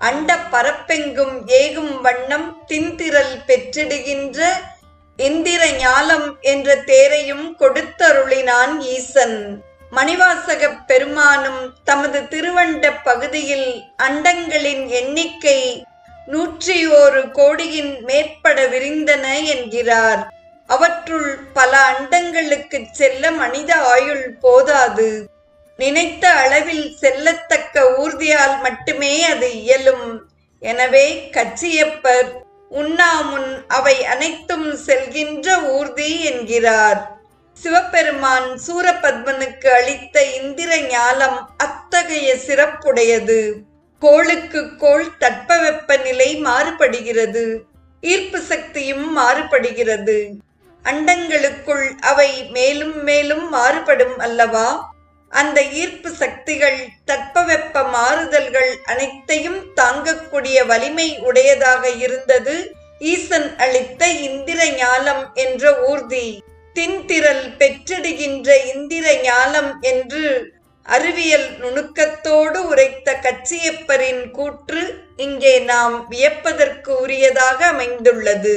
அண்ட பரப்பெங்கும் ஏகும் வண்ணம் தின்திரல் பெற்றிடுகின்ற இந்திர ஞாலம் என்ற தேரையும் கொடுத்தருளினான் ஈசன். மணிவாசகப் பெருமானும் தமது திருவண்ட பகுதியில் அண்டங்களின் எண்ணிக்கை நூற்றி ஓரு கோடியின் மேற்பட விரிந்தன என்கிறார். அவற்றுள் பல அண்டங்களுக்குச் செல்ல மனித ஆயுள் போதாது. நினைத்த அளவில் செல்ல ஊர்தியால் மட்டுமே அது இயலும். எனவே கச்சியப்பர் உண்ணாமுன் அவை அனைத்தும் செல்கின்ற ஊர்தி என்கிறார். சிவபெருமான் சூரபத்மனுக்கு அளித்த இந்திர ஞாலம் அத்தகைய சிறப்புடையது. கோளுக்கு கோள் தட்பவெப்ப நிலை மாறுபடுகிறது. ஈர்ப்பு சக்தியும் மாறுபடுகிறது. அண்டங்களுக்குள் அவை மேலும் மேலும் மாறுபடும் அல்லவா? அந்த ஈர்ப்பு சக்திகள் தட்பவெப்ப மாறுதல்கள் அனைத்தையும் தாங்கக்கூடிய வலிமை உடையதாக இருந்தது. ஈசன் அளித்த இந்திர ஞாலம் என்ற ஊர்தி தின்திரல் பெற்றிடுகின்ற இந்திர ஞாலம் என்று அறிவியல் நுணுக்கத்தோடு உரைத்த கச்சியப்பரின் கூற்று இங்கே நாம் வியப்பதற்கு உரியதாக அமைந்துள்ளது.